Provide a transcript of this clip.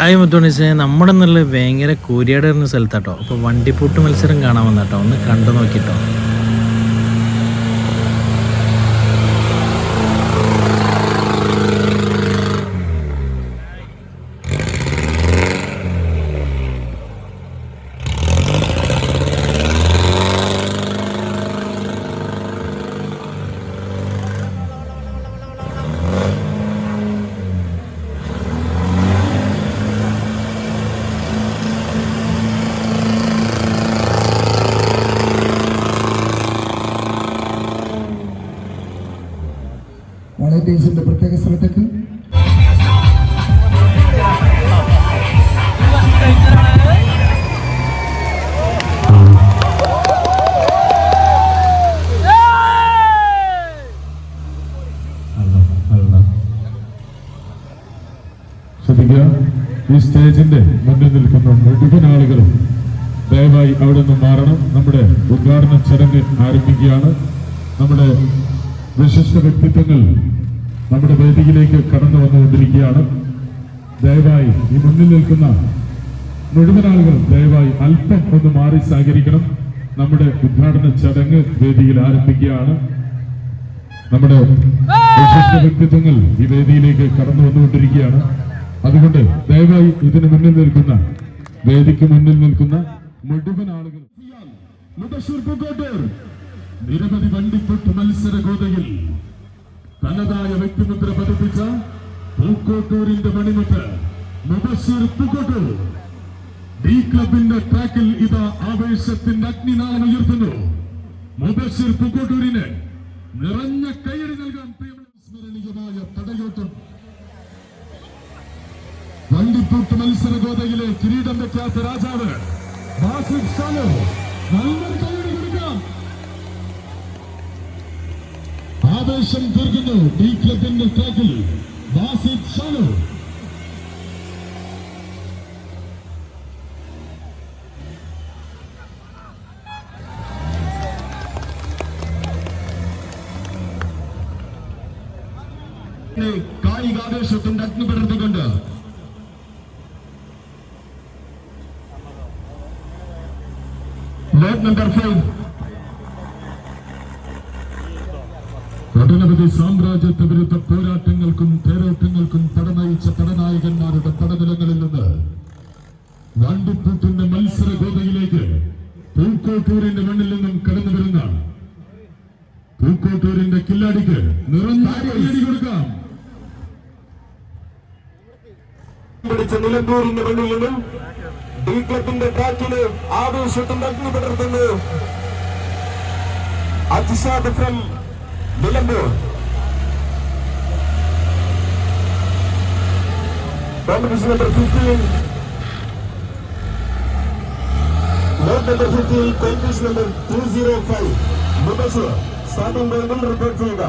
Hi മുത്തോണിസെ നമ്മുടെ നല്ല ഭയങ്കര കൂരിയാട് എന്ന സ്ഥലത്താട്ടോ. അപ്പോൾ വണ്ടിപ്പൂട്ട് മത്സരം കാണാൻ വന്നാട്ടോ ഒന്ന് കണ്ടു നോക്കിട്ടോ. ശ്രദ്ധിക്കുക ഈ സ്റ്റേജിന്റെ മുന്നിൽ നിൽക്കുന്ന മുഴുവൻ ആളുകളും ദയവായി അവിടെ നിന്ന് മാറണം. നമ്മുടെ ഉദ്ഘാടന ചടങ്ങ് ആരംഭിക്കുകയാണ്. നമ്മുടെ വിശിഷ്ട വ്യക്തിത്വങ്ങൾ നമ്മുടെ വേദിയിലേക്ക് കടന്നു വന്നുകൊണ്ടിരിക്കുകയാണ്. ദയവായി ഈ മുന്നിൽ നിൽക്കുന്ന മുഴുവൻ ആളുകൾ ദയവായി അല്പം ഒന്ന് മാറി സഹകരിക്കണം. നമ്മുടെ ഉദ്ഘാടന ചടങ്ങ് വേദിയിൽ ആരംഭിക്കുകയാണ്. നമ്മുടെ വിശിഷ്ട വ്യക്തിത്വങ്ങൾ ഈ വേദിയിലേക്ക് കടന്നു വന്നുകൊണ്ടിരിക്കുകയാണ്. അതുകൊണ്ട് ദയവായി ഇതിന് മുന്നിൽ നിൽക്കുന്ന വേദിക്ക് മുന്നിൽ നിൽക്കുന്ന മുഴുവൻ ആളുകൾ നിരവധി വണ്ടിപ്പൊട്ട് മത്സര ഗോതയിൽ തനതായ വ്യക്തിമുദ്ര പതിപ്പിച്ച പൂക്കോട്ടൂരിന്റെ മണിമുട്ട് മുബഷീർ പൂക്കോട്ടൂർ ഡി ക്ലബിന്റെ ട്രാക്കിൽ ഇതാ ആവേശത്തിന്റെ അഗ്നിനാളം ഉയർത്തുന്നു. മുബഷീർ പൂക്കോട്ടൂരിന് നിറഞ്ഞ കയ്യടി നൽകാൻ വണ്ടിപ്പൂട്ട് മത്സര ഗോതയിലെ കിരീടം വെക്കാത്ത രാജാവ് ബാസിഫ് സാലോ നല്ലൊരു കൈയടി കൊടുക്കാം ആവേശം തീർക്കുന്നു ഡി ക്ലബിന്റെ ട്രാക്കിൽ ബാസിഫ് സാലോ കായികാവേശത്തിന്റെ അഗ്നി ലോഡ് നമ്പർ ഫൈവ് ഒട്ടനവധി സാമ്രാജ്യത്വ വിരുദ്ധ പോരാട്ടങ്ങൾക്കും തേരോട്ടങ്ങൾക്കും പടനയിച്ച പടനായകന്മാരുടെ പടനിലങ്ങളിൽ നിന്ന് വണ്ടിപ്പൂട്ടിന്റെ മത്സര ഗോതയിലേക്ക് പൂക്കോട്ടൂരിന്റെ മണ്ണിൽ നിന്നും കടന്നു വരുന്ന പൂക്കോട്ടൂരിന്റെ കില്ലാടിക്ക് നിറഞ്ഞ കൊടുക്കാം. പിടിച്ച നിലമ്പൂരിന്റെ നിന്നും ഡി ക്ലബിന്റെ കാറ്റിന് ആവേശത്തിന്റെ അഗ്നി പടർത്തുന്നു Ajishad from Nilambur. Fifteen number two zero five സ്ഥാപനം സ്റ്റാർട്ടിംഗ് റിപ്പോർട്ട് ചെയ്യുക.